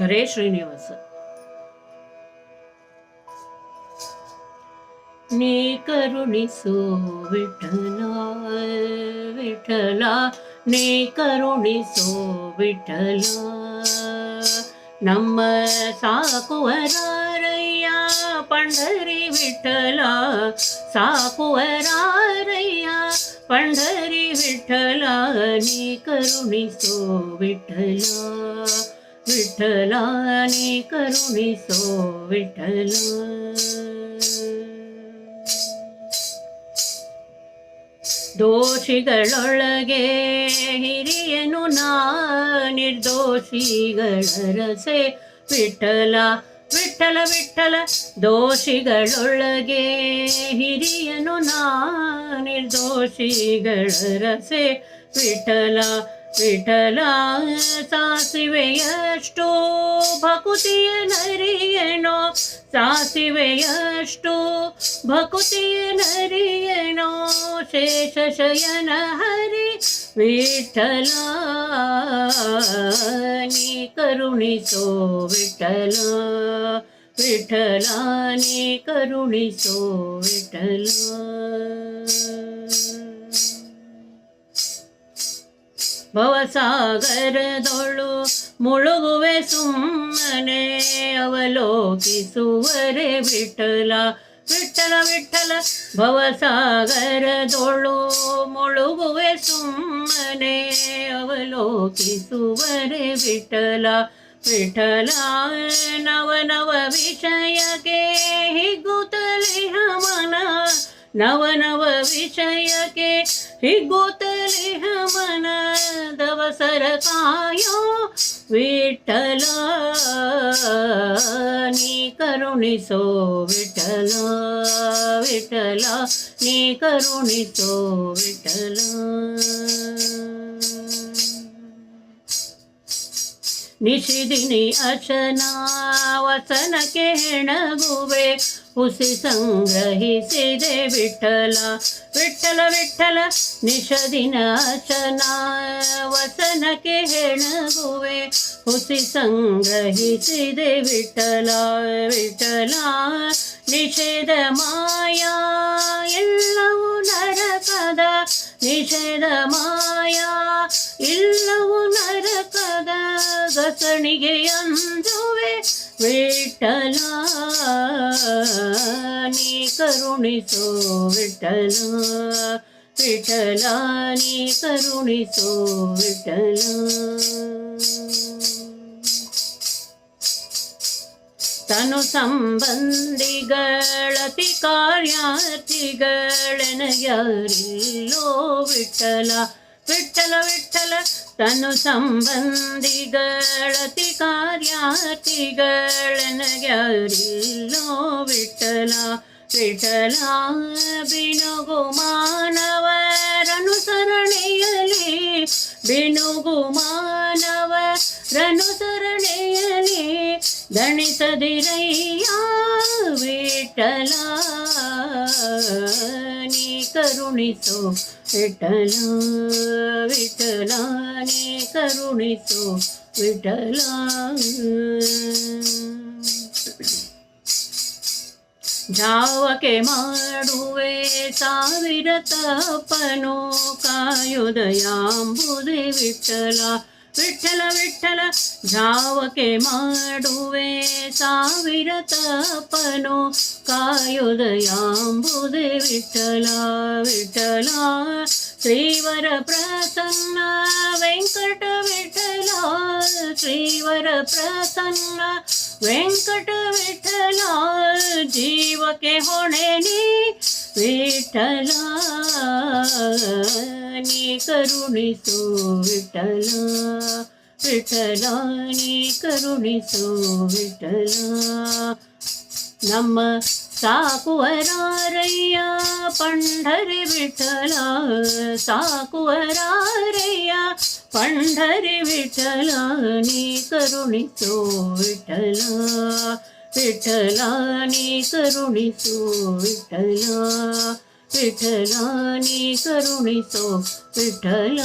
ஹரே ஸ்ரீனிவாச நீ கருணிசோ விட்டலா விட்டலா. நீ கருணிசோ விட்டலா நம்ம சாக்குவரையா பண்டரி விட்டலா. சாக்குவரையா பண்டரி விட்டலா. நீ கருணிசோ விட்டலா ವಿಠಲ ನೀ ಕರುಣಿಸೋ ವಿಠಲ. ದೋಷಿಗಳೊಳಗೆ ಹಿರಿಯನು ನಾ ನಿರ್ದೋಷಿಗಳ ರಸೆ ವಿಠಲ ವಿಠಲ ವಿಠಲ. ದೋಷಿಗಳೊಳಗೆ ಹಿರಿಯನು ನಾ ನಿರ್ದೋಷಿಗಳ ರಸೆ ವಿಠಲ ವಿಠಲ ಸಾಸಿವೆಯಷ್ಟು ಭಕುತಿಯ ನರಿಯನೋ ಸಾಸಿವೆಯಷ್ಟು ಭಕುತಿಯ ನರಿಯನೋ ಶೇಷ ಶಯನ ಹರಿ ವಿಠಲ ನೀ ಕರುಣಿಸೋ ವಿಠಲ ವಿಠಲ ನೀ ಕರುಣಿಸೋ ವಿಠಲ ಭವಸಾಗರದೊಳು ಮುಳುಗುವೆ ಸುಮ್ಮನೆ ಅವಲೋಕಿಸುವರೆ ವಿಠಲ ವಿಠಲ ವಿಠಲ ಭವಸಾಗರದೊಳು ಮುಳುಗುವೆ ಸುಮ್ಮನೆ ಅವಲೋಕಿಸುವರೆ ವಿಠಲ ವಿಠಲ ನವ ನವ ವಿಷಯಕ್ಕೆ ಹಿಗ್ಗುತ್ತಲಿಹ ಮನ ನವ ನವ ವಿಷಯಕ್ಕೆ హిగోతలిహమనదవసరకాయో విఠలా నీ కరుణితో విఠలా విఠలా నీ కరుణితో విఠలా. ನೀ ಕರುಣಿಸೋ ವಿಠಲ ನಿಶಿದಿನಿ ಅಚನ ವಸನಕ್ಕೆ ಹೆಣಗುವೆ ಹುಸಿ ಸಂಗ್ರಹಿಸಿದೆ ವಿಠಲ ವಿಠಲ ವಿಠಲ ನಿಷದಿನ ಅಚನ ವಸನಕ್ಕೆ ಹೆಣಗುವೆ ಹುಸಿ ಸಂಗ್ರಹಿಸಿದೆ ವಿಠಲ ವಿಠಲ ನಿಷೇಧ ಮಾಯಾ ಎಲ್ಲವೂ ನರಕದ ನಿಷೇಧ ಮಾಯಾ ಇಲ್ಲವೂ ನರಕದ ಗಸಣಿಗೆ ಅಂದುವೆ ವಿಠಲ ನೀ ಕರುಣಿಸೋ, ವಿಠಲ ವಿಠಲ ನೀ ಕರುಣಿಸೋ, ವಿಠಲ. ತನು ಸಂಬಂಧಿಗಳತಿ ಕಾರ್ಯಾರ್ಥಿಗಳೆನಗ್ಯಾರಿಲ್ಲೋ ವಿಠಲ ವಿಠಲ ವಿಠಲ ತನು ಸಂಬಂಧಿಗಳತಿ ಕಾರ್ಯಾರ್ಥಿಗಳೆನಗ್ಯಾರಿಲ್ಲೋ ವಿಠಲ ವಿಠಲ ಬಿನುಗು ಮಾನವರನು ಸರಣಿಯಲಿ ಬಿನುಗು ಮಾನವರನು ಸರಣಿಯಲಿ ದಣಿಸದಿರಯ್ಯ ವಿಠಲ ಕರುಣಿಸೋ ವಿಠಲ ವಿಠಲ ನೀ ಕರುಣಿಸೋ ವಿಠಲ ಜಾವಕೆ ಮಾಡುವೆ ಸಾವಿರ ತಪನು ಕಾಯುದಯಾಂಬುದೇ ವಿಠಲ ವಿಠಲ ವಿಠಲ ಜಾವಕೆ ಮಾಡುವೆ ಸಾವಿರ ತಪನು ಕಾಯುದಯಾಂಬುದೇ ವಿಠಲ ವಿಠಲ ಶ್ರೀವರ ಪ್ರಸನ್ನ ವೆಂಕಟ ವಿಠಲ ಶ್ರೀವರ ಪ್ರಸನ್ನ ವೆಂಕಟ ವಿಠಲ ಜೀವಕ್ಕೆ ಹೊಣೆ ನೀ ವಿಠಲ ನೀ ಕರುಣಿಸು ವಿಠಲ ವಿಠಲ ನೀ ಕರುಣಿಸು ವಿಠಲ ನಮ್ಮ ಸಾಕುವರಾರಯ್ಯ ಪಂಢರಿ ವಿಠಲ ಸಾಕುವರಾರಯ್ಯ ಪಂಢರಿ ವಿಠಲ ನೀ ಕರುಣಿಸೋ ವಿಠಲ ವಿಠಲ ನೀ ಕರುಣಿಸೋ ವಿಠಲ ವಿಠಲ ನೀ ಕರುಣಿಸೋ ವಿಠಲ